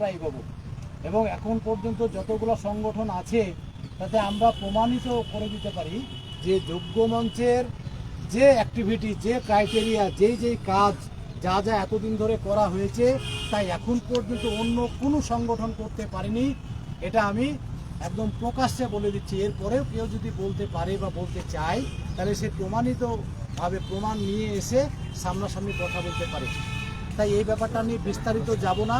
আমরা এগোবো এবং এখন পর্যন্ত যতগুলো সংগঠন আছে, তাতে আমরা প্রমাণিত করে দিতে পারি যে যোগ্য মঞ্চের যে অ্যাক্টিভিটি যে ক্রাইটেরিয়া যেই যেই কাজ, যা যা এতদিন ধরে করা হয়েছে, তাই এখন পর্যন্ত অন্য কোনো সংগঠন করতে পারেনি। এটা আমি একদম প্রকাশ্যে বলে দিচ্ছি। এরপরেও কেউ যদি বলতে পারে বা বলতে চায়, তাহলে সে প্রমাণিতভাবে প্রমাণ নিয়ে এসে সামনাসামনি কথা বলতে পারে। তাই এই ব্যাপারটা নিয়ে বিস্তারিত যাব না।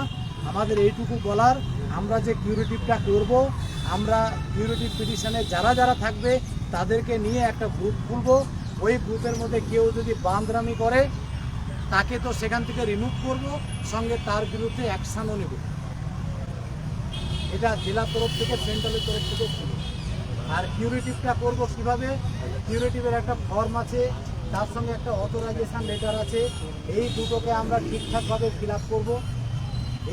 আমাদের এইটুকু বলার, আমরা যে কিউরেটিভটা করব, আমরা কিউরেটিভ পিটিশনে যারা যারা থাকবে, তাদেরকে নিয়ে একটা গ্রুপ খুলবো। ওই গ্রুপের মধ্যে কেউ যদি বান্দরামি করে, তাকে তো সেখান থেকে রিমুভ করব, সঙ্গে তার বিরুদ্ধে অ্যাকশানও নেব। এটা জেলা তরফ থেকে সেন্ট্রালের তরফ থেকে ছিল আর কিউরেটিভটা করব কীভাবে? কিউরেটিভের একটা ফর্ম আছে, তার সঙ্গে একটা অথরাইজেশন লেটার আছে। এই দুটোকে আমরা ঠিকঠাকভাবে ফিল আপ করব।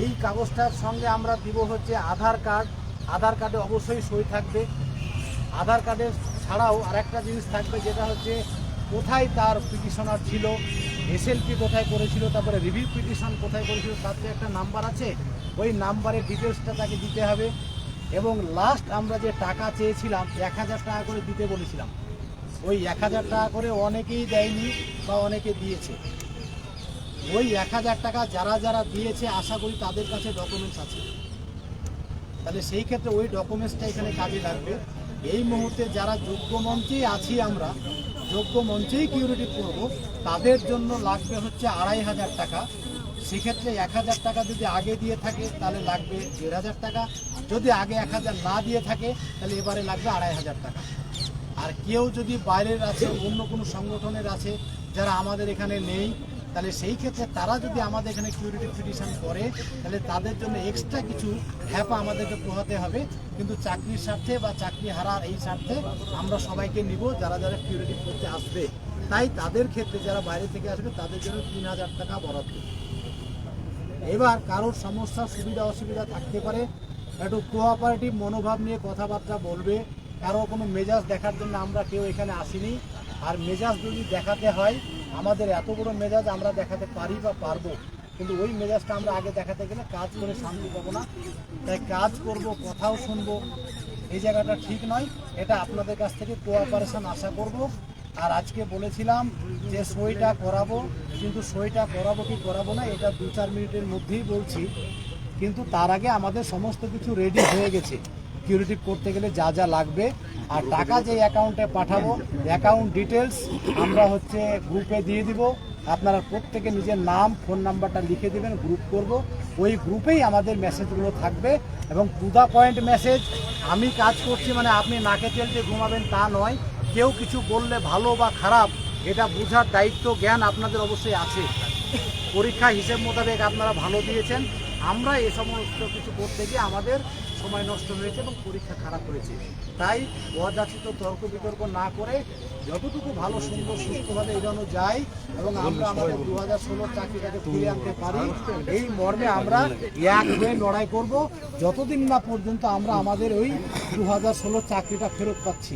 এই কাগজটার সঙ্গে আমরা দিব হচ্ছে আধার কার্ড। আধার কার্ডে অবশ্যই সই থাকবে। আধার কার্ডের ছাড়াও আরেকটা জিনিস থাকবে যেটা হচ্ছে কোথায় তার পিটিশনার ছিল, এসএলপি কোথায় করেছিল, তারপরে রিভিউ পিটিশন কোথায় করেছিল, তার যে একটা নাম্বার আছে। ওই নাম্বারের ডিটেলসটা তাকে দিতে হবে এবং লাস্ট আমরা যে টাকা চেয়েছিলাম, এক হাজার টাকা করে দিতে বলেছিলাম। ওই এক হাজার টাকা করে অনেকেই দেয়নি বা অনেকে দিয়েছে। ওই এক হাজার টাকা যারা যারা দিয়েছে, আশা করি তাদের কাছে ডকুমেন্টস আছে। তাহলে সেই ক্ষেত্রে ওই ডকুমেন্টসটা এখানে কাজে লাগবে। এই মুহূর্তে যারা যোগ্য মঞ্চেই আছি আমরা, যোগ্য মঞ্চেই কিউরিটি করব, তাদের জন্য লাগবে হচ্ছে আড়াই হাজার টাকা। সেক্ষেত্রে এক হাজার টাকা যদি আগে দিয়ে থাকে, তাহলে লাগবে দেড় হাজার টাকা। যদি আগে এক হাজার না দিয়ে থাকে, তাহলে এবারে লাগবে আড়াই হাজার টাকা। আর কেউ যদি বাইরের আছে, অন্য কোনো সংগঠনের আছে, যারা আমাদের এখানে নেই তাহলে সেই ক্ষেত্রে তারা যদি আমাদের এখানে কিউরিটি পিটিশন করে, তাহলে তাদের জন্য এক্সট্রা কিছু হ্যাপা আমাদেরকে পোহাতে হবে। কিন্তু চাকরির স্বার্থে বা চাকরি হারার এই স্বার্থে আমরা সবাইকে নিব, যারা যারা কিউরিটি করতে আসবে। তাই তাদের ক্ষেত্রে যারা বাইরে থেকে আসবে, তাদের জন্য তিন হাজার টাকা বরাদ্দ। এবার কারোর সমস্যা, সুবিধা, অসুবিধা থাকতে পারে, একটু কোঅপারেটিভ মনোভাব নিয়ে কথাবার্তা বলবে। কারও কোনো মেজাজ দেখার জন্য আমরা কেউ এখানে আসিনি। আর মেজাজ যদি দেখাতে হয় আমাদের এত বড় মেজাজ আমরা দেখাতে পারি বা পারব, কিন্তু ওই মেজাজটা আমরা আগে দেখাতে গেলে কাজ করে শান্তি পাবো না। তাই কাজ করব, কথাও শুনব, এই জায়গাটা ঠিক নয়। এটা আপনাদের কাছ থেকে কোঅপারেশন আশা করব। আর আজকে বলেছিলাম যে সইটা করাবো, কিন্তু সইটা করাবো কি করাবো না, এটা দু চার মিনিটের মধ্যেই বলছি। কিন্তু তার আগে আমাদের সমস্ত কিছু রেডি হয়ে গেছে। কিউরিটিভ করতে গেলে যা যা লাগবে আর টাকা যে অ্যাকাউন্টে পাঠাবো অ্যাকাউন্ট ডিটেলস আমরা হচ্ছে গ্রুপে দিয়ে দিব। আপনারা প্রত্যেকে নিজের নাম ফোন নাম্বারটা লিখে দেবেন গ্রুপ করব। ওই গ্রুপেই আমাদের মেসেজগুলো থাকবে এবং টু দা পয়েন্ট মেসেজ আমি কাজ করছি মানে আপনি নাকে তেলতে ঘুমাবেন তা নয়। কেউ কিছু বললে ভালো বা খারাপ, এটা বোঝার দায়িত্ব, জ্ঞান আপনাদের অবশ্যই আছে। পরীক্ষা হিসেব মোতাবেক আপনারা ভালো দিয়েছেন। আমরা এ সমস্ত কিছু করতে গিয়ে আমাদের সময় নষ্ট হয়েছে এবং পরীক্ষা খারাপ হয়েছে। তাই অযাচিত তর্ক বিতর্ক না করে যতটুকু ভালো সুন্দর সুস্থভাবে এগোনো যায় এবং আমরা আমাদের দু হাজার ষোলোর চাকরিটাকে ফিরে আনতে পারি। এই মর্মে আমরা এক হয়ে লড়াই করব। যতদিন না পর্যন্ত আমরা আমাদের ওই দু হাজার ষোলোর চাকরিটা ফেরত পাচ্ছি।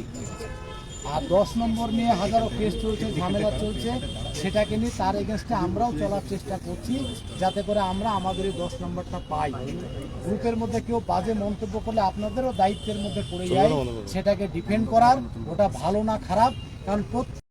আর দশ নম্বর নিয়ে হাজারো কেস চলছে ঝামেলা চলছে। সেটাকে নিয়ে তার এগেনস্টে আমরাও চলার চেষ্টা করছি যাতে করে আমরা আমাদের এই দশ নম্বরটা পাই। গ্রুপের মধ্যে কেউ বাজে মন্তব্য করলে আপনাদেরও দায়িত্বের মধ্যে পড়ে যায়। সেটাকে ডিফেন্ড করার ওটা ভালো না খারাপ কারণ প্রত্যেক